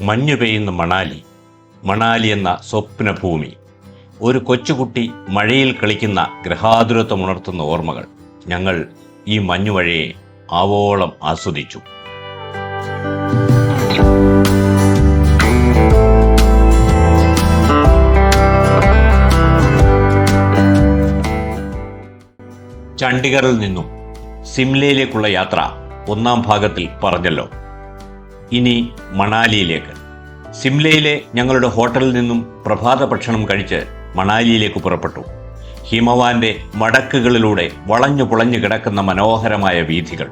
മഞ്ഞു പെയ്യുന്ന മണാലി മണാലി എന്ന സ്വപ്നഭൂമി ഒരു കൊച്ചുകുട്ടി മഴയിൽ കളിക്കുന്ന ഗ്രഹാതുരത്വമുണർത്തുന്ന ഓർമ്മകൾ ഞങ്ങൾ ഈ മഞ്ഞുമഴയെ ആവോളം ആസ്വദിച്ചു. ചണ്ഡീഗറിൽ നിന്നും സിംലയിലേക്കുള്ള യാത്ര ഒന്നാം ഭാഗത്തിൽ പറഞ്ഞല്ലോ. ഇനി മണാലിയിലേക്ക്. സിംലയിലെ ഞങ്ങളുടെ ഹോട്ടലിൽ നിന്നും പ്രഭാത ഭക്ഷണം കഴിച്ച് മണാലിയിലേക്ക് പുറപ്പെട്ടു. ഹിമവാന്റെ മടക്കുകളിലൂടെ വളഞ്ഞു പുളഞ്ഞു കിടക്കുന്ന മനോഹരമായ വീഥികൾ.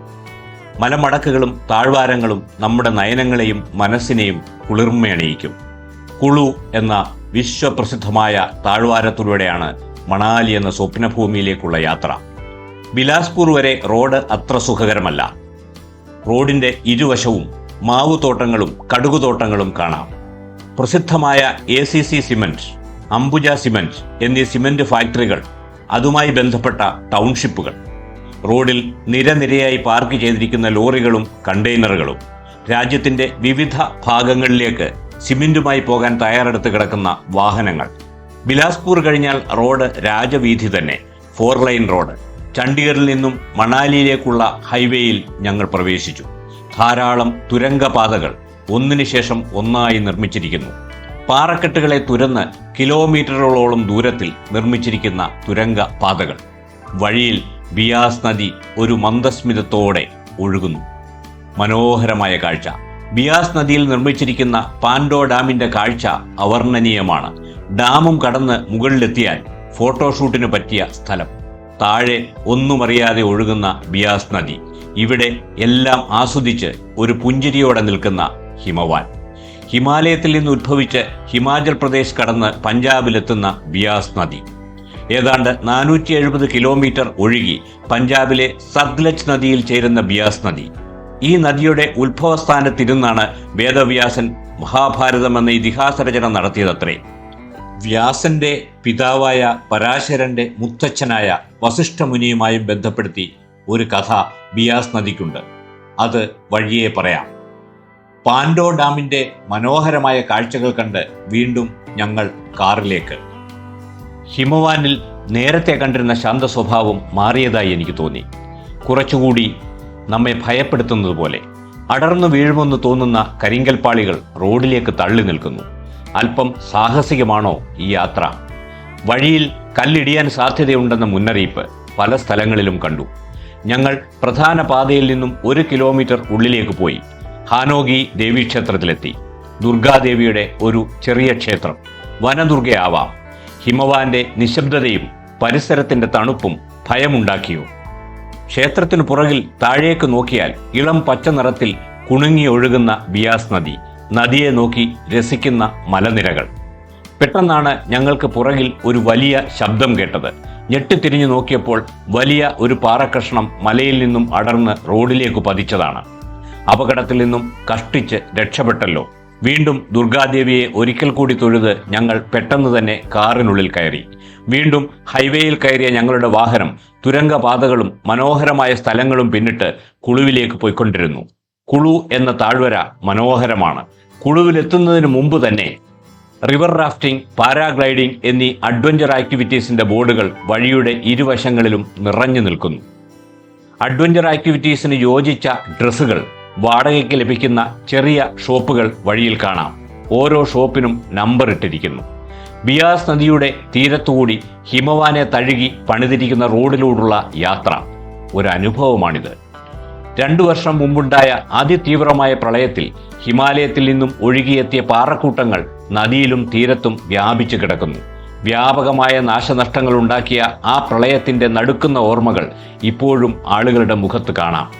മലമടക്കുകളും താഴ്വാരങ്ങളും നമ്മുടെ നയനങ്ങളെയും മനസ്സിനെയും കുളിർമയണിയിക്കും. കുളു എന്ന വിശ്വപ്രസിദ്ധമായ താഴ്വാരത്തിലൂടെയാണ് മണാലി എന്ന സ്വപ്നഭൂമിയിലേക്കുള്ള യാത്ര. ബിലാസ്പൂർ വരെ റോഡ് അത്ര സുഖകരമല്ല. റോഡിന്റെ ഇരുവശവും മാവുതോട്ടങ്ങളും കടുകുതോട്ടങ്ങളും കാണാം. പ്രസിദ്ധമായ A C C cement Ambuja cement എന്നീ സിമെന്റ് ഫാക്ടറികൾ അതുമായി ബന്ധപ്പെട്ട ടൗൺഷിപ്പുകൾ. റോഡിൽ നിരനിരയായി പാർക്ക് ചെയ്തിരിക്കുന്ന ലോറികളും കണ്ടെയ്നറുകളും രാജ്യത്തിന്റെ വിവിധ ഭാഗങ്ങളിലേക്ക് സിമെന്റുമായി പോകാൻ തയ്യാറെടുത്ത് കിടക്കുന്ന വാഹനങ്ങൾ. ബിലാസ്പൂർ കഴിഞ്ഞാൽ റോഡ് രാജവീഥി തന്നെ ഫോർ ലൈൻ റോഡ്. ചണ്ഡീഗറിൽ നിന്നും മണാലിയിലേക്കുള്ള ഹൈവേയിൽ ഞങ്ങൾ പ്രവേശിച്ചു. ധാരാളം തുരങ്കപാതകൾ ഒന്നിനു ശേഷം ഒന്നായി നിർമ്മിച്ചിരിക്കുന്നു. പാറക്കെട്ടുകളെ തുരന്ന് കിലോമീറ്ററുകളോളം ദൂരത്തിൽ നിർമ്മിച്ചിരിക്കുന്ന തുരങ്ക പാതകൾ വഴിയിൽ ബിയാസ് നദി ഒരു മന്ദസ്മിതത്തോടെ ഒഴുകുന്നു. മനോഹരമായ കാഴ്ച. ബിയാസ് നദിയിൽ നിർമ്മിച്ചിരിക്കുന്ന പാൻഡോ ഡാമിന്റെ കാഴ്ച അവർണനീയമാണ്. ഡാമും കടന്ന് മുകളിലെത്തിയാൽ ഫോട്ടോഷൂട്ടിന് പറ്റിയ സ്ഥലം. താഴെ ഒന്നുമറിയാതെ ഒഴുകുന്ന ബിയാസ് നദി. ഇവിടെ എല്ലാം ആസ്വദിച്ച് ഒരു പുഞ്ചിരിയോടെ നിൽക്കുന്ന ഹിമവാൻ. ഹിമാലയത്തിൽ നിന്ന് ഉദ്ഭവിച്ച് ഹിമാചൽ പ്രദേശ് കടന്ന് പഞ്ചാബിലെത്തുന്ന ബിയാസ് നദി. ഏതാണ്ട് നാനൂറ്റി എഴുപത് കിലോമീറ്റർ ഒഴുകി പഞ്ചാബിലെ സത്ലജ് നദിയിൽ ചേരുന്ന ബിയാസ് നദി. ഈ നദിയുടെ ഉത്ഭവസ്ഥാനത്തിരുന്നാണ് വേദവ്യാസൻ മഹാഭാരതം എന്ന ഇതിഹാസ രചന നടത്തിയതത്രേ. വ്യാസന്റെ പിതാവായ പരാശരന്റെ മുത്തച്ഛനായ വസിഷ്ഠമുനിയുമായും ബന്ധപ്പെടുത്തി ഒരു കഥ ബിയാസ് നദിക്കുണ്ട്. അത് വഴിയെ പറയാം. പാൻഡോ ഡാമിന്റെ മനോഹരമായ കാഴ്ചകൾ കണ്ട് വീണ്ടും ഞങ്ങൾ കാറിലേക്ക്. ഹിമവാനിൽ നേരത്തെ കണ്ടിരുന്ന ശാന്ത സ്വഭാവം മാറിയതായി എനിക്ക് തോന്നി. കുറച്ചുകൂടി നമ്മെ ഭയപ്പെടുത്തുന്നത് പോലെ അടർന്നു വീഴുമെന്ന് തോന്നുന്ന കരിങ്കൽപ്പാളികൾ റോഡിലേക്ക് തള്ളി നിൽക്കുന്നു. അല്പം സാഹസികമാണോ ഈ യാത്ര? വഴിയിൽ കല്ലിടിയാൻ സാധ്യതയുണ്ടെന്ന മുന്നറിയിപ്പ് പല സ്ഥലങ്ങളിലും കണ്ടു. ഞങ്ങൾ പ്രധാന പാതയിൽ നിന്നും ഒരു കിലോമീറ്റർ ഉള്ളിലേക്ക് പോയി. ഹാനോഗി ദേവീക്ഷേത്രത്തിലെത്തി. ദുർഗാദേവിയുടെ ഒരു ചെറിയ ക്ഷേത്രം. വനദുർഗയാവാം ഹിമവാന്റെ നിശബ്ദതയും പരിസരത്തിന്റെ തണുപ്പും ഭയമുണ്ടാക്കിയോ. ക്ഷേത്രത്തിനു പുറകിൽ താഴേക്ക് നോക്കിയാൽ ഇളം പച്ച നിറത്തിൽ കുണുങ്ങി ഒഴുകുന്ന ബിയാസ് നദി. നദിയെ നോക്കി രസിക്കുന്ന മലനിരകൾ. പെട്ടെന്നാണ് ഞങ്ങൾക്ക് പുറകിൽ ഒരു വലിയ ശബ്ദം കേട്ടത്. ഞെട്ടിത്തിരിഞ്ഞു നോക്കിയപ്പോൾ വലിയ ഒരു പാറക്കഷ്ണം മലയിൽ നിന്നും അടർന്ന് റോഡിലേക്ക് പതിച്ചതാണ്. അപകടത്തിൽ നിന്നും കഷ്ടിച്ച് രക്ഷപ്പെട്ടല്ലോ. വീണ്ടും ദുർഗാദേവിയെ ഒരിക്കൽ കൂടി തൊഴുത് ഞങ്ങൾ പെട്ടെന്ന് തന്നെ കാറിനുള്ളിൽ കയറി. വീണ്ടും ഹൈവേയിൽ കയറിയ ഞങ്ങളുടെ വാഹനം തുരങ്കപാതകളും മനോഹരമായ സ്ഥലങ്ങളും പിന്നിട്ട് കുളുവിലേക്ക് പോയിക്കൊണ്ടിരുന്നു. കുളു എന്ന താഴ്വര മനോഹരമാണ്. കുളുവിലെത്തുന്നതിന് മുമ്പ് തന്നെ റിവർ റാഫ്റ്റിംഗ് പാരാഗ്ലൈഡിംഗ് എന്നീ അഡ്വഞ്ചർ ആക്ടിവിറ്റീസിന്റെ ബോർഡുകൾ വഴിയുടെ ഇരുവശങ്ങളിലും നിറഞ്ഞു നിൽക്കുന്നു. അഡ്വഞ്ചർ ആക്ടിവിറ്റീസിന് യോജിച്ച ഡ്രസ്സുകൾ വാടകയ്ക്ക് ലഭിക്കുന്ന ചെറിയ ഷോപ്പുകൾ വഴിയിൽ കാണാം. ഓരോ ഷോപ്പിനും നമ്പർ ഇട്ടിരിക്കുന്നു. ബിയാസ് നദിയുടെ തീരത്തുകൂടി ഹിമവാനെ തഴുകി പണിതിരിക്കുന്ന റോഡിലൂടുള്ള യാത്ര. ഒരു രണ്ടു വർഷം മുമ്പുണ്ടായ അതിതീവ്രമായ പ്രളയത്തിൽ ഹിമാലയത്തിൽ നിന്നും ഒഴുകിയെത്തിയ പാറക്കൂട്ടങ്ങൾ നദിയിലും തീരത്തും വ്യാപിച്ചു കിടക്കുന്നു. വ്യാപകമായ നാശനഷ്ടങ്ങൾ ഉണ്ടാക്കിയ ആ പ്രളയത്തിന്റെ നടുക്കുന്ന ഓർമ്മകൾ ഇപ്പോഴും ആളുകളുടെ മുഖത്ത് കാണാം.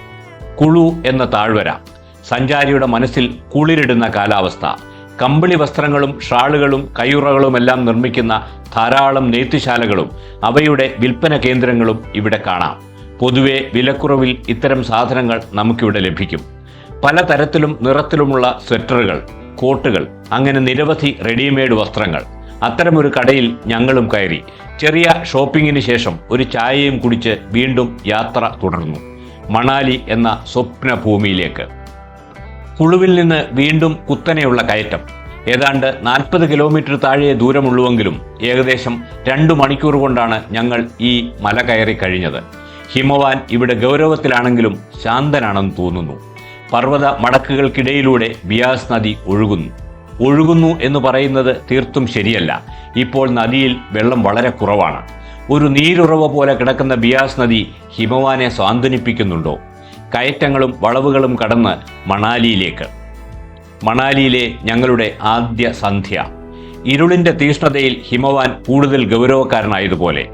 കുളു എന്ന താഴ്വര സഞ്ചാരിയുടെ മനസ്സിൽ കുളിരിടുന്ന കാലാവസ്ഥ കമ്പിളി വസ്ത്രങ്ങളും ഷാളുകളും കയ്യുറകളുമെല്ലാം നിർമ്മിക്കുന്ന ധാരാളം നെയ്ത്തുശാലകളും അവയുടെ വിൽപ്പന കേന്ദ്രങ്ങളും ഇവിടെ കാണാം. പൊതുവെ വിലക്കുറവിൽ ഇത്തരം സാധനങ്ങൾ നമുക്കിവിടെ ലഭിക്കും. പലതരത്തിലും നിറത്തിലുമുള്ള സ്വെറ്ററുകൾ കോട്ടുകൾ അങ്ങനെ നിരവധി റെഡിമെയ്ഡ് വസ്ത്രങ്ങൾ. അത്തരമൊരു കടയിൽ ഞങ്ങളും കയറി. ചെറിയ ഷോപ്പിങ്ങിന് ശേഷം ഒരു ചായയും കുടിച്ച് വീണ്ടും യാത്ര തുടർന്നു. മണാലി എന്ന സ്വപ്ന ഭൂമിയിലേക്ക് കുളുവിൽ നിന്ന് വീണ്ടും കുത്തനെയുള്ള കയറ്റം. ഏതാണ്ട് നാൽപ്പത് കിലോമീറ്റർ താഴെ ദൂരമുള്ളുവെങ്കിലും ഏകദേശം രണ്ടു മണിക്കൂർ കൊണ്ടാണ് ഞങ്ങൾ ഈ മല കയറി കഴിഞ്ഞത്. ഹിമവാൻ ഇവിടെ ഗൗരവത്തിലാണെങ്കിലും ശാന്തനാണെന്ന് തോന്നുന്നു. പർവത മടക്കുകൾക്കിടയിലൂടെ ബിയാസ് നദി ഒഴുകുന്നു. ഒഴുകുന്നു എന്ന് പറയുന്നത് തീർത്തും ശരിയല്ല. ഇപ്പോൾ നദിയിൽ വെള്ളം വളരെ കുറവാണ്. ഒരു നീരുറവ പോലെ കിടക്കുന്ന ബിയാസ് നദി ഹിമവാനെ സ്വാന്തനിപ്പിക്കുന്നുണ്ടോ? കയറ്റങ്ങളും വളവുകളും കടന്ന് മണാലിയിലേക്ക്. മണാലിയിലെ ഞങ്ങളുടെ ആദ്യ സന്ധ്യ. ഇരുളിന്റെ തീഷ്ണതയിൽ ഹിമവാൻ കൂടുതൽ ഗൗരവക്കാരനായതുപോലെ.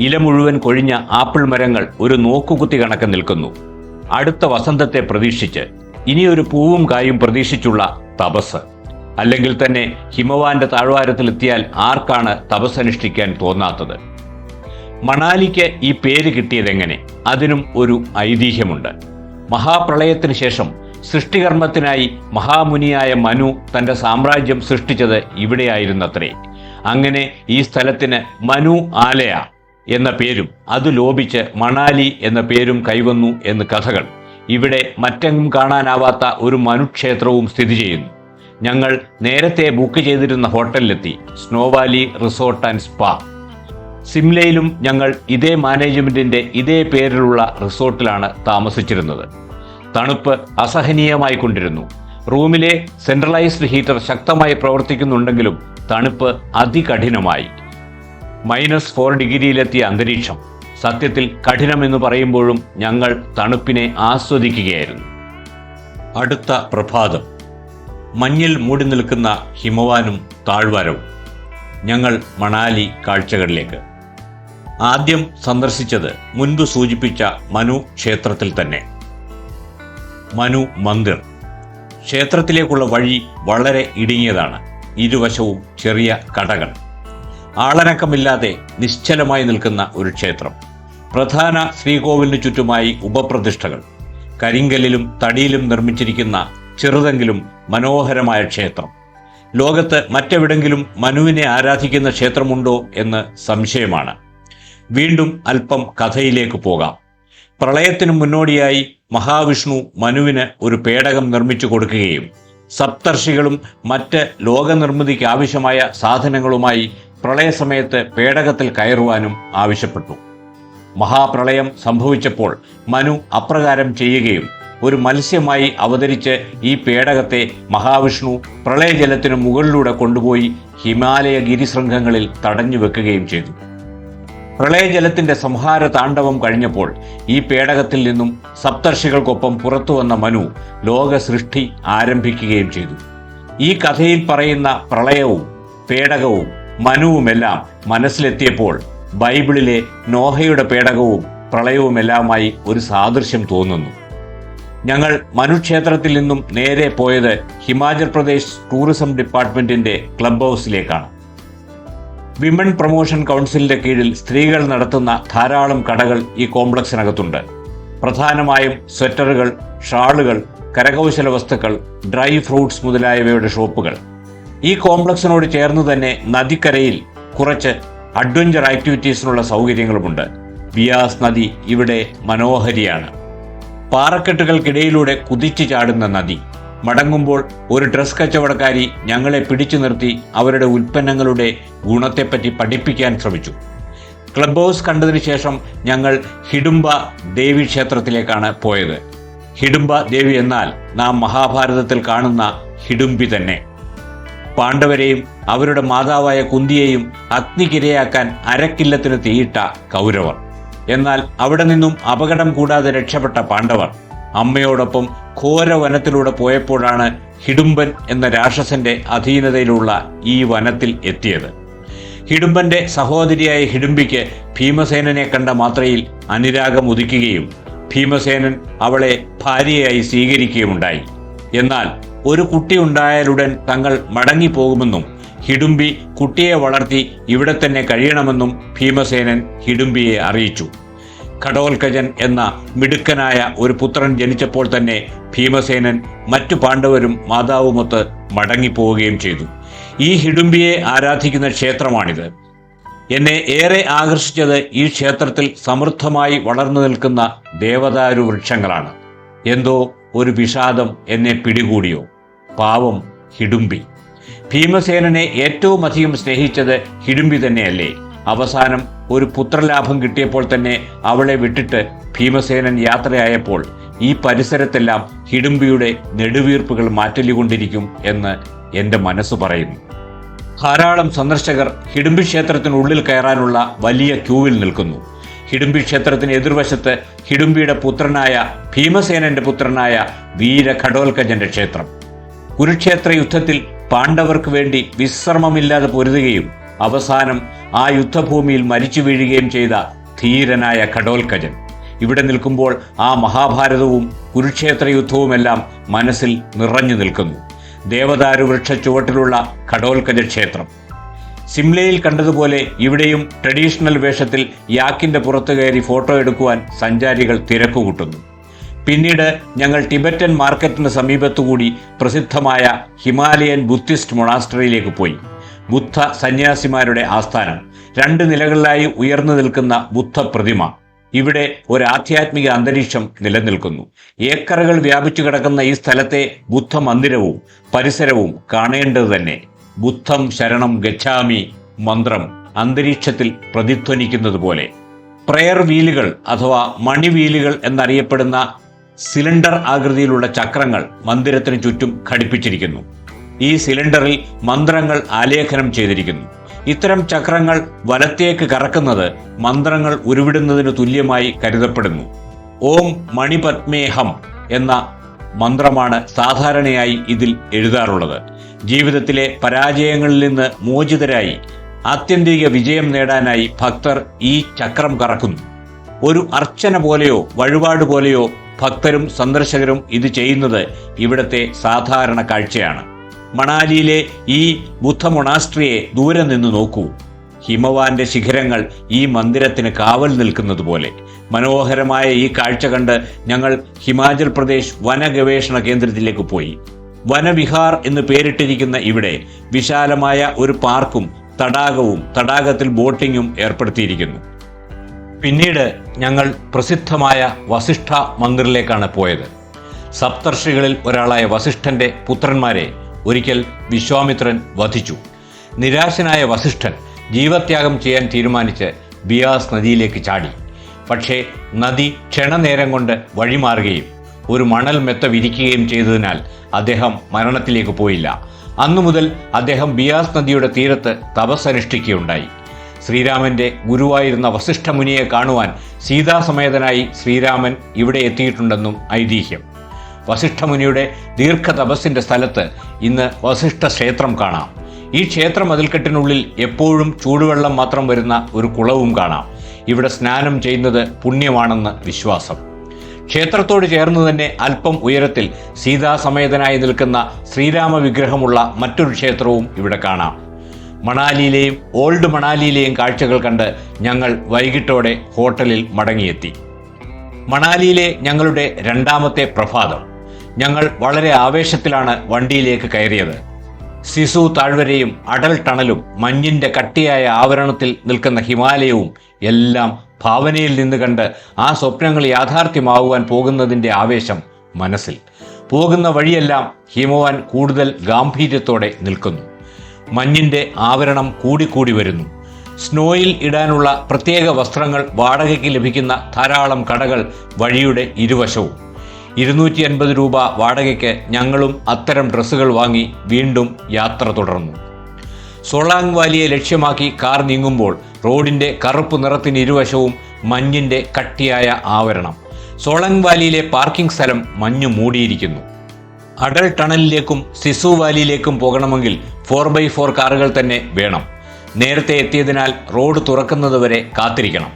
ഇല മുഴുവൻ കൊഴിഞ്ഞ ആപ്പിൾ മരങ്ങൾ ഒരു നോക്കുകുത്തി കണക്ക് നിൽക്കുന്നു. അടുത്ത വസന്തത്തെ പ്രതീക്ഷിച്ച് ഇനിയൊരു പൂവും കായും പ്രതീക്ഷിച്ചുള്ള തപസ്. അല്ലെങ്കിൽ തന്നെ ഹിമവാന്റെ താഴ്വാരത്തിലെത്തിയാൽ ആർക്കാണ് തപസ് അനുഷ്ഠിക്കാൻ തോന്നാത്തത്? മണാലിക്ക് ഈ പേര് കിട്ടിയതെങ്ങനെ? അതിനും ഒരു ഐതിഹ്യമുണ്ട്. മഹാപ്രളയത്തിന് ശേഷം സൃഷ്ടികർമ്മത്തിനായി മഹാമുനിയായ മനു തന്റെ സാമ്രാജ്യം സൃഷ്ടിച്ചത് ഇവിടെയായിരുന്നത്രേ. അങ്ങനെ ഈ സ്ഥലത്തിന് മനു ആലയ. എന്ന പേരും അത് ലോപിച്ച് മണാലി എന്ന പേരും കൈവന്നു എന്ന് കഥകൾ. ഇവിടെ മറ്റെങ്ങും കാണാനാവാത്ത ഒരു മനുക്ഷേത്രവും സ്ഥിതി ചെയ്യുന്നു. ഞങ്ങൾ നേരത്തെ ബുക്ക് ചെയ്തിരുന്ന ഹോട്ടലിലെത്തി. Snow Valley resort and spa സിംലയിലും ഞങ്ങൾ ഇതേ മാനേജ്മെന്റിന്റെ ഇതേ പേരിലുള്ള റിസോർട്ടിലാണ് താമസിച്ചിരുന്നത്. തണുപ്പ് അസഹനീയമായി കൊണ്ടിരുന്നു. റൂമിലെ സെൻട്രലൈസ്ഡ് ഹീറ്റർ ശക്തമായി പ്രവർത്തിക്കുന്നുണ്ടെങ്കിലും തണുപ്പ് അതികഠിനമായി. മൈനസ് ഫോർ ഡിഗ്രിയിലെത്തിയ അന്തരീക്ഷം സത്യത്തിൽ കഠിനമെന്ന് പറയുമ്പോഴും ഞങ്ങൾ തണുപ്പിനെ ആസ്വദിക്കുകയായിരുന്നു. അടുത്ത പ്രഭാതം. മഞ്ഞിൽ മൂടി നിൽക്കുന്ന ഹിമവാനും താഴ്വാരവും. ഞങ്ങൾ മണാലി കാഴ്ചകളിലേക്ക്. ആദ്യം സന്ദർശിച്ചത് മുൻപ് സൂചിപ്പിച്ച മനു ക്ഷേത്രത്തിൽ തന്നെ. മനു മന്ദിർ. ക്ഷേത്രത്തിലേക്കുള്ള വഴി വളരെ ഇടുങ്ങിയതാണ്. ഇരുവശവും ചെറിയ കടകൾ. ആളനക്കമില്ലാതെ നിശ്ചലമായി നിൽക്കുന്ന ഒരു ക്ഷേത്രം. പ്രധാന ശ്രീകോവിലിനു ചുറ്റുമായി ഉപപ്രതിഷ്ഠകൾ. കരിങ്കല്ലിലും തടിയിലും നിർമ്മിച്ചിരിക്കുന്ന ചെറുതെങ്കിലും മനോഹരമായ ക്ഷേത്രം. ലോകത്ത് മറ്റെവിടെങ്കിലും മനുവിനെ ആരാധിക്കുന്ന ക്ഷേത്രമുണ്ടോ എന്ന് സംശയമാണ്. വീണ്ടും അല്പം കഥയിലേക്ക് പോകാം. പ്രളയത്തിനു മുന്നോടിയായി മഹാവിഷ്ണു മനുവിന് ഒരു പേടകം നിർമ്മിച്ചു കൊടുക്കുകയും സപ്തർഷികളും മറ്റ് ലോകനിർമ്മിതിക്ക് ആവശ്യമായ സാധനങ്ങളുമായി പ്രളയസമയത്ത് പേടകത്തിൽ കയറുവാനും ആവശ്യപ്പെട്ടു. മഹാപ്രളയം സംഭവിച്ചപ്പോൾ മനു അപ്രകാരം ചെയ്യുകയും ഒരു മത്സ്യമായി അവതരിച്ച് ഈ പേടകത്തെ മഹാവിഷ്ണു പ്രളയജലത്തിനു മുകളിലൂടെ കൊണ്ടുപോയി ഹിമാലയ ഗിരിശൃംഖങ്ങളിൽ തടഞ്ഞു വെക്കുകയും ചെയ്തു. പ്രളയജലത്തിന്റെ സംഹാര താണ്ഡവം കഴിഞ്ഞപ്പോൾ ഈ പേടകത്തിൽ നിന്നും സപ്തർഷികൾക്കൊപ്പം പുറത്തു വന്ന മനു ലോക സൃഷ്ടി ആരംഭിക്കുകയും ചെയ്തു. ഈ കഥയിൽ പറയുന്ന പ്രളയവും പേടകവും മനുവുമെല്ലാം മനസ്സിലെത്തിയപ്പോൾ ബൈബിളിലെ നോഹയുടെ പേടകവും പ്രളയവുമെല്ലാമായി ഒരു സാദൃശ്യം തോന്നുന്നു. ഞങ്ങൾ മനുക്ഷേത്രത്തിൽ നിന്നും നേരെ പോയത് ഹിമാചൽ പ്രദേശ് ടൂറിസം ഡിപ്പാർട്ട്മെന്റിന്റെ ക്ലബ് ഹൗസിലേക്കാണ്. വിമൺ പ്രൊമോഷൻ കൗൺസിലിന്റെ കീഴിൽ സ്ത്രീകൾ നടത്തുന്ന ധാരാളം കടകൾ ഈ കോംപ്ലക്സിനകത്തുണ്ട്. പ്രധാനമായും സ്വെറ്ററുകൾ ഷാളുകൾ കരകൗശല വസ്തുക്കൾ ഡ്രൈ ഫ്രൂട്ട്സ് മുതലായവയുടെ ഷോപ്പുകൾ. ഈ കോംപ്ലക്സിനോട് ചേർന്ന് തന്നെ നദിക്കരയിൽ കുറച്ച് അഡ്വഞ്ചർ ആക്ടിവിറ്റീസിനുള്ള സൗകര്യങ്ങളുമുണ്ട്. ബിയാസ് നദി ഇവിടെ മനോഹരിയാണ്. പാറക്കെട്ടുകൾക്കിടയിലൂടെ കുതിച്ചു ചാടുന്ന നദി. മടങ്ങുമ്പോൾ ഒരു ഡ്രസ് കച്ചവടക്കാരി ഞങ്ങളെ പിടിച്ചു നിർത്തി അവരുടെ ഉൽപ്പന്നങ്ങളുടെ ഗുണത്തെപ്പറ്റി പഠിപ്പിക്കാൻ ശ്രമിച്ചു. ക്ലബ് ഹൗസ് കണ്ടതിന് ശേഷം ഞങ്ങൾ ഹിഡുംബ ദേവി ക്ഷേത്രത്തിലേക്കാണ് പോയത്. ഹിഡുംബ ദേവി എന്നാൽ നാം മഹാഭാരതത്തിൽ കാണുന്ന ഹിഡുംബി തന്നെ. പാണ്ഡവരെയും അവരുടെ മാതാവായ കുന്തിയെയും അഗ്നിക്കിരയാക്കാൻ അരക്കില്ലത്തിന് തീയിട്ട കൗരവർ. എന്നാൽ അവിടെ നിന്നും അപകടം കൂടാതെ രക്ഷപ്പെട്ട പാണ്ഡവർ. അമ്മയോടൊപ്പം ഘോര വനത്തിലൂടെ പോയപ്പോഴാണ് ഹിഡുംബൻ എന്ന രാക്ഷസന്റെ അധീനതയിലുള്ള ഈ വനത്തിൽ എത്തിയത്. ഹിഡുംബന്റെ സഹോദരിയായ ഹിഡുംബിക്ക് ഭീമസേനനെ കണ്ട മാത്രയിൽ അനുരാഗം ഉദിക്കുകയും ഭീമസേനൻ അവളെ ഭാര്യയായി സ്വീകരിക്കുകയുമുണ്ടായി. എന്നാൽ ഒരു കുട്ടി ഉണ്ടായാലുടൻ തങ്ങൾ മടങ്ങിപ്പോകുമെന്നും ഹിഡുംബി കുട്ടിയെ വളർത്തി ഇവിടെ തന്നെ കഴിയണമെന്നും ഭീമസേനൻ ഹിഡുംബിയെ അറിയിച്ചു. ഘടോൽക്കജൻ എന്ന മിടുക്കനായ ഒരു പുത്രൻ ജനിച്ചപ്പോൾ തന്നെ ഭീമസേനൻ മറ്റു പാണ്ഡവരും മാതാവുമൊത്ത് മടങ്ങിപ്പോവുകയും ചെയ്തു. ഈ ഹിഡുംബിയെ ആരാധിക്കുന്ന ക്ഷേത്രമാണിത്. എന്നെ ഏറെ ആകർഷിച്ചത് ഈ ക്ഷേത്രത്തിൽ സമൃദ്ധമായി വളർന്നു നിൽക്കുന്ന ദേവദാരു വൃക്ഷങ്ങളാണ്. എന്തോ ഒരു വിഷാദം എന്നെ പിടികൂടിയോ? പാവം ഹിഡുംബി. ഭീമസേനനെ ഏറ്റവും അധികം സ്നേഹിച്ചത് ഹിഡുംബി തന്നെയല്ലേ. അവസാനം ഒരു പുത്രലാഭം കിട്ടിയപ്പോൾ തന്നെ അവളെ വിട്ടിട്ട് ഭീമസേനൻ യാത്രയായപ്പോൾ ഈ പരിസരത്തെല്ലാം ഹിഡുംബിയുടെ നെടുവീർപ്പുകൾ മാറ്റലിക്കൊണ്ടിരിക്കും എന്ന് എന്റെ മനസ്സ് പറയുന്നു. ധാരാളം സന്ദർശകർ ഹിഡുംബി ക്ഷേത്രത്തിനുള്ളിൽ കയറാനുള്ള വലിയ ക്യൂവിൽ നിൽക്കുന്നു. ഹിഡുംബി ക്ഷേത്രത്തിന് എതിർവശത്ത് ഹിഡുംബിയുടെ പുത്രനായ ഭീമസേനന്റെ പുത്രനായ വീര ഘടോൽക്കജന്റെ ക്ഷേത്രം. കുരുക്ഷേത്ര യുദ്ധത്തിൽ പാണ്ഡവർക്ക് വേണ്ടി വിശ്രമമില്ലാതെ പൊരുതുകയും അവസാനം ആ യുദ്ധഭൂമിയിൽ മരിച്ചു വീഴുകയും ചെയ്ത ധീരനായ ഘടോൽക്കജൻ ഇവിടെ നിൽക്കുമ്പോൾ ആ മഹാഭാരതവും കുരുക്ഷേത്ര യുദ്ധവുമെല്ലാം മനസ്സിൽ നിറഞ്ഞു നിൽക്കുന്നു. ദേവദാരു വൃക്ഷ ചുവട്ടിലുള്ള ഘടോൽക്കജ ക്ഷേത്രം. സിംലയിൽ കണ്ടതുപോലെ ഇവിടെയും ട്രഡീഷണൽ വേഷത്തിൽ യാക്കിന്റെ പുറത്തു കയറി ഫോട്ടോ എടുക്കുവാൻ സഞ്ചാരികൾ തിരക്കുകൂട്ടുന്നു. പിന്നീട് ഞങ്ങൾ ടിബറ്റൻ മാർക്കറ്റിന് സമീപത്തുകൂടി പ്രസിദ്ധമായ ഹിമാലയൻ ബുദ്ധിസ്റ്റ് മൊണാസ്ട്രിയിലേക്ക് പോയി. ബുദ്ധ സന്യാസിമാരുടെ ആസ്ഥാനം. രണ്ട് നിലകളിലായി ഉയർന്നു നിൽക്കുന്ന ബുദ്ധ പ്രതിമ. ഇവിടെ ഒരു ആധ്യാത്മിക അന്തരീക്ഷം നിലനിൽക്കുന്നു. ഏക്കറുകൾ വ്യാപിച്ചു കിടക്കുന്ന ഈ സ്ഥലത്തെ ബുദ്ധ മന്ദിരവും പരിസരവും കാണേണ്ടത് തന്നെ ബുദ്ധം ശരണം ഗച്ഛാമി മന്ത്രം അന്തരീക്ഷത്തിൽ പ്രതിധ്വനിക്കുന്നത് പോലെ പ്രയർ വീലുകൾ അഥവാ മണിവീലുകൾ എന്നറിയപ്പെടുന്ന സിലിണ്ടർ ആകൃതിയിലുള്ള ചക്രങ്ങൾ മന്ദിരത്തിന് ചുറ്റും ഘടിപ്പിച്ചിരിക്കുന്നു. ഈ സിലിണ്ടറിൽ മന്ത്രങ്ങൾ ആലേഖനം ചെയ്തിരിക്കുന്നു. ഇത്തരം ചക്രങ്ങൾ വലത്തേക്ക് കറക്കുന്നത് മന്ത്രങ്ങൾ ഉരുവിടുന്നതിന് തുല്യമായി കരുതപ്പെടുന്നു. ഓം മണിപത്മേഹം എന്ന മന്ത്രമാണ് സാധാരണയായി ഇതിൽ എഴുതാറുള്ളത്. ജീവിതത്തിലെ പരാജയങ്ങളിൽ നിന്ന് മോചിതരായി ആത്യന്തിക വിജയം നേടാനായി ഭക്തർ ഈ ചക്രം കറക്കുന്നു. ഒരു അർച്ചന പോലെയോ വഴിപാട് പോലെയോ ഭക്തരും സന്ദർശകരും ഇത് ചെയ്യുന്നത് ഇവിടത്തെ സാധാരണ കാഴ്ചയാണ്. മണാലിയിലെ ഈ ബുദ്ധ മൊണാസ്ട്രിയെ ദൂരെ നിന്ന് നോക്കൂ. ഹിമവാന്റെ ശിഖരങ്ങൾ ഈ മന്ദിരത്തിന് കാവൽ നിൽക്കുന്നത് പോലെ. മനോഹരമായ ഈ കാഴ്ച കണ്ട് ഞങ്ങൾ ഹിമാചൽ പ്രദേശ് വനഗവേഷണ കേന്ദ്രത്തിലേക്ക് പോയി. വനവിഹാർ എന്ന് പേരിട്ടിരിക്കുന്ന ഇവിടെ വിശാലമായ ഒരു പാർക്കും തടാകവും തടാകത്തിൽ ബോട്ടിങ്ങും ഏർപ്പെടുത്തിയിരിക്കുന്നു. പിന്നീട് ഞങ്ങൾ പ്രസിദ്ധമായ വസിഷ്ഠ മന്ദിറിലേക്കാണ് പോയത്. സപ്തർഷികളിൽ ഒരാളായ വസിഷ്ഠന്റെ പുത്രന്മാരെ ഒരിക്കൽ വിശ്വാമിത്രൻ വധിച്ചു. നിരാശനായ വസിഷ്ഠൻ ജീവത്യാഗം ചെയ്യാൻ തീരുമാനിച്ച് ബിയാസ് നദിയിലേക്ക് ചാടി. പക്ഷേ നദി ക്ഷണനേരം കൊണ്ട് വഴിമാറുകയും ഒരു മണൽ മെത്ത വിരിക്കുകയും ചെയ്തതിനാൽ അദ്ദേഹം മരണത്തിലേക്ക് പോയില്ല. അന്നു മുതൽ അദ്ദേഹം ബിയാസ് നദിയുടെ തീരത്ത് തപസ്സനുഷ്ഠിക്കുകയുണ്ടായി. ശ്രീരാമന്റെ ഗുരുവായിരുന്ന വസിഷ്ഠമുനിയെ കാണുവാൻ സീതാസമേതനായി ശ്രീരാമൻ ഇവിടെ എത്തിയിട്ടുണ്ടെന്നും ഐതിഹ്യം. വസിഷ്ഠമുനിയുടെ ദീർഘ തപസ്സിന്റെ സ്ഥലത്ത് ഇന്ന് വസിഷ്ഠ ക്ഷേത്രം കാണാം. ഈ ക്ഷേത്ര മതിൽക്കെട്ടിനുള്ളിൽ എപ്പോഴും ചൂടുവെള്ളം മാത്രം വരുന്ന ഒരു കുളവും കാണാം. ഇവിടെ സ്നാനം ചെയ്യുന്നത് പുണ്യമാണെന്ന് വിശ്വാസം. ക്ഷേത്രത്തോട് ചേർന്ന് തന്നെ അല്പം ഉയരത്തിൽ സീതാസമേതനായി നിൽക്കുന്ന ശ്രീരാമ വിഗ്രഹമുള്ള മറ്റൊരു ക്ഷേത്രവും ഇവിടെ കാണാം. മണാലിയിലെയും ഓൾഡ് മണാലിയിലെയും കാഴ്ചകൾ കണ്ട് ഞങ്ങൾ വൈകിട്ടോടെ ഹോട്ടലിൽ മടങ്ങിയെത്തി. മണാലിയിലെ ഞങ്ങളുടെ രണ്ടാമത്തെ പ്രഭാതം. ഞങ്ങൾ വളരെ ആവേശത്തിലാണ് വണ്ടിയിലേക്ക് കയറിയത്. സിസു താഴ്വരയും അടൽ ടണലും മഞ്ഞിന്റെ കട്ടിയായ ആവരണത്തിൽ നിൽക്കുന്ന ഹിമാലയവും എല്ലാം ഭാവനയിൽ നിന്ന് കണ്ട് ആ സ്വപ്നങ്ങൾ യാഥാർത്ഥ്യമാവുവാൻ പോകുന്നതിന്റെ ആവേശം മനസ്സിൽ. പോകുന്ന വഴിയെല്ലാം ഹിമവാൻ കൂടുതൽ ഗാംഭീര്യത്തോടെ നിൽക്കുന്നു. മഞ്ഞിന്റെ ആവരണം കൂടിക്കൂടി വരുന്നു. സ്നോയിൽ ഇടാനുള്ള പ്രത്യേക വസ്ത്രങ്ങൾ വാടകയ്ക്ക് ലഭിക്കുന്ന ധാരാളം കടകൾ വഴിയുടെ ഇരുവശവും. ഇരുന്നൂറ്റി അൻപത് രൂപ വാടകയ്ക്ക് ഞങ്ങളും അത്തരം ഡ്രസ്സുകൾ വാങ്ങി വീണ്ടും യാത്ര തുടർന്നു. സോളാങ് വാലിയെ ലക്ഷ്യമാക്കി കാർ നീങ്ങുമ്പോൾ റോഡിന്റെ കറുപ്പ് നിറത്തിന് ഇരുവശവും മഞ്ഞിന്റെ കട്ടിയായ ആവരണം. സോളങ് വാലിയിലെ പാർക്കിംഗ് സ്ഥലം മഞ്ഞു മൂടിയിരിക്കുന്നു. അടൽ ടണലിലേക്കും സിസു വാലിയിലേക്കും പോകണമെങ്കിൽ ഫോർ ബൈ ഫോർ കാറുകൾ തന്നെ വേണം. നേരത്തെ എത്തിയതിനാൽ റോഡ് തുറക്കുന്നതുവരെ കാത്തിരിക്കണം.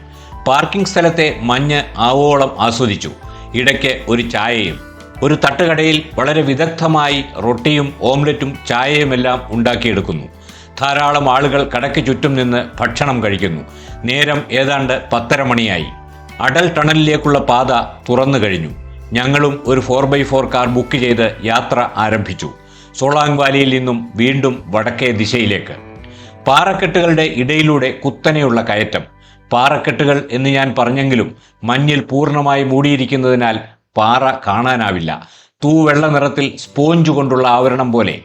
പാർക്കിംഗ് സ്ഥലത്തെ മഞ്ഞ് ആവോളം ആസ്വദിച്ചു. ഇടയ്ക്ക് ഒരു ചായയും ഒരു തട്ടുകടയിൽ വളരെ വിദഗ്ധമായി റൊട്ടിയും ഓംലറ്റും ചായയുമെല്ലാം ഉണ്ടാക്കിയെടുക്കുന്നു. ധാരാളം ആളുകൾ കടയ്ക്ക് ചുറ്റും നിന്ന് ഭക്ഷണം കഴിക്കുന്നു. നേരം ഏതാണ്ട് പത്തര മണിയായി. അടൽ ടണലിലേക്കുള്ള പാത തുറന്നു കഴിഞ്ഞു. ഞങ്ങളും ഒരു four by four car book ചെയ്ത് യാത്ര ആരംഭിച്ചു. സോളാങ് വാലിയിൽ നിന്നും വീണ്ടും വടക്കേ ദിശയിലേക്ക്. പാറക്കെട്ടുകളുടെ ഇടയിലൂടെ കുത്തനെയുള്ള കയറ്റം. പാറക്കെട്ടുകൾ എന്ന് ഞാൻ പറഞ്ഞെങ്കിലും മഞ്ഞിൽ പൂർണമായി മൂടിയിരിക്കുന്നതിനാൽ പാറ കാണാനാവില്ല. തൂവെള്ള നിറത്തിൽ സ്പോഞ്ച് കൊണ്ടുള്ള ആവരണം പോലെ.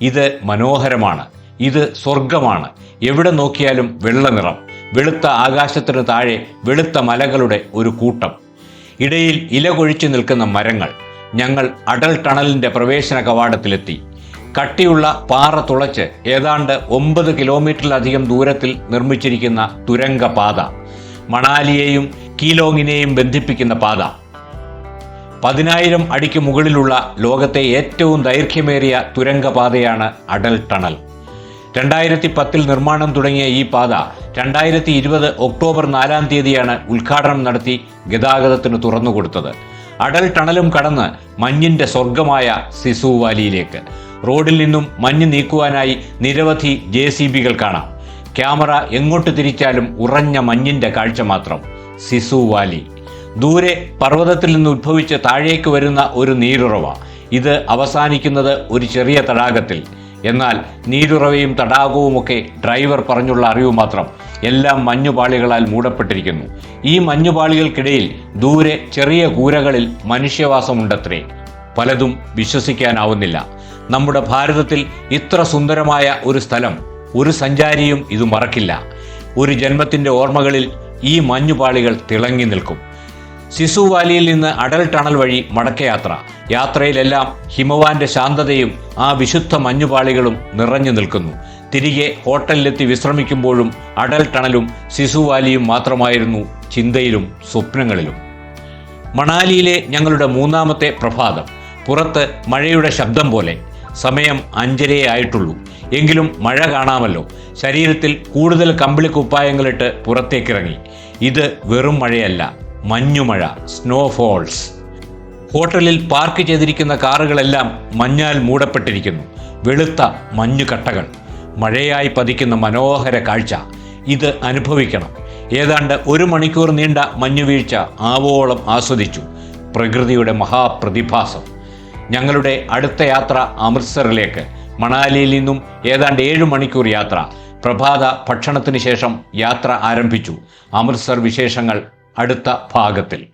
ഇത് മനോഹരമാണ്. ഇത് സ്വർഗമാണ് എവിടെ നോക്കിയാലും വെള്ള നിറം. വെളുത്ത ആകാശത്തിന് താഴെ വെളുത്ത മലകളുടെ ഒരു കൂട്ടം. ഇടയിൽ ഇല കൊഴിച്ചു നിൽക്കുന്ന മരങ്ങൾ. ഞങ്ങൾ അടൽ ടണലിന്റെ പ്രവേശന കവാടത്തിലെത്തി. കട്ടിയുള്ള പാറ തുളച്ച് ഏതാണ്ട് ഒമ്പത് കിലോമീറ്ററിലധികം ദൂരത്തിൽ നിർമ്മിച്ചിരിക്കുന്ന തുരങ്കപാത മണാലിയെയും കീലോങ്ങിനെയും ബന്ധിപ്പിക്കുന്ന പാത. പതിനായിരം അടിക്ക് മുകളിലുള്ള ലോകത്തെ ഏറ്റവും ദൈർഘ്യമേറിയ തുരങ്കപാതയാണ് അടൽ ടണൽ. രണ്ടായിരത്തി പത്തിൽ നിർമ്മാണം തുടങ്ങിയ ഈ പാത രണ്ടായിരത്തി ഇരുപത് ഒക്ടോബർ നാലാം തീയതിയാണ് ഉദ്ഘാടനം നടത്തി ഗതാഗതത്തിന് തുറന്നുകൊടുത്തത്. അടൽ ടണലും കടന്ന് മഞ്ഞിന്റെ സ്വർഗമായ സിസു വാലിയിലേക്ക് റോഡിൽ നിന്നും മഞ്ഞ് നീക്കുവാനായി നിരവധി ജെ സി ബികൾ കാണാം. ക്യാമറ എങ്ങോട്ട് തിരിച്ചാലും ഉറഞ്ഞ മഞ്ഞിന്റെ കാഴ്ച മാത്രം. സിസു വാലി ദൂരെ പർവതത്തിൽ നിന്ന് ഉദ്ഭവിച്ച് താഴേക്ക് വരുന്ന ഒരു നീരുറവ. ഇത് അവസാനിക്കുന്നത് ഒരു ചെറിയ തടാകത്തിൽ. എന്നാൽ നീരുറവയും തടാകവുമൊക്കെ ഡ്രൈവർ പറഞ്ഞുള്ള അറിവ് മാത്രം എല്ലാം മഞ്ഞുപാളികളാൽ മൂടപ്പെട്ടിരിക്കുന്നു. ഈ മഞ്ഞുപാളികൾക്കിടയിൽ ദൂരെ ചെറിയ കൂരകളിൽ മനുഷ്യവാസമുണ്ടത്രേ. പലതും വിശ്വസിക്കാനാവുന്നില്ല. നമ്മുടെ ഭാരതത്തിൽ ഇത്ര സുന്ദരമായ ഒരു സ്ഥലം ഒരു സഞ്ചാരിയും ഇത് മറക്കില്ല. ഒരു ജന്മത്തിന്റെ ഓർമ്മകളിൽ ഈ മഞ്ഞുപാളികൾ തിളങ്ങി നിൽക്കും. സിസു വാലിയിൽ നിന്ന് അടൽ ടണൽ വഴി മടക്കയാത്ര യാത്രയിലെല്ലാം ഹിമവാന്റെ ശാന്തതയും ആ വിശുദ്ധ മഞ്ഞുപാളികളും നിറഞ്ഞു നിൽക്കുന്നു. തിരികെ ഹോട്ടലിലെത്തി വിശ്രമിക്കുമ്പോഴും അടൽ ടണലും സിസു വാലിയും മാത്രമായിരുന്നു ചിന്തയിലും സ്വപ്നങ്ങളിലും. മണാലിയിലെ ഞങ്ങളുടെ മൂന്നാമത്തെ പ്രഭാതം. പുറത്ത് മഴയുടെ ശബ്ദം പോലെ. സമയം അഞ്ചരയേ ആയിട്ടുള്ളൂ. എങ്കിലും മഴ കാണാമല്ലോ. ശരീരത്തിൽ കൂടുതൽ കമ്പിളി കുപ്പായങ്ങളിട്ട് പുറത്തേക്കിറങ്ങി. ഇത് വെറും മഴയല്ല. മഞ്ഞുമഴ സ്നോഫോൾസ് ഹോട്ടലിൽ പാർക്ക് ചെയ്തിരിക്കുന്ന കാറുകളെല്ലാം മഞ്ഞാൽ മൂടപ്പെട്ടിരിക്കുന്നു. വെളുത്ത മഞ്ഞുകട്ടകൾ മഴയായി പതിക്കുന്ന മനോഹര കാഴ്ച. ഇത് അനുഭവിക്കണം. ഏതാണ്ട് ഒരു മണിക്കൂർ നീണ്ട മഞ്ഞുവീഴ്ച ആവോളം ആസ്വദിച്ചു. പ്രകൃതിയുടെ മഹാപ്രതിഭാസം. ഞങ്ങളുടെ അടുത്ത യാത്ര അമൃത്സറിലേക്ക്. മണാലിയിൽ നിന്നും ഏതാണ്ട് ഏഴ് മണിക്കൂർ യാത്ര. പ്രഭാത ഭക്ഷണത്തിന് ശേഷം യാത്ര ആരംഭിച്ചു. അമൃത്സർ വിശേഷങ്ങൾ അടുത്ത ഭാഗത്തിൽ.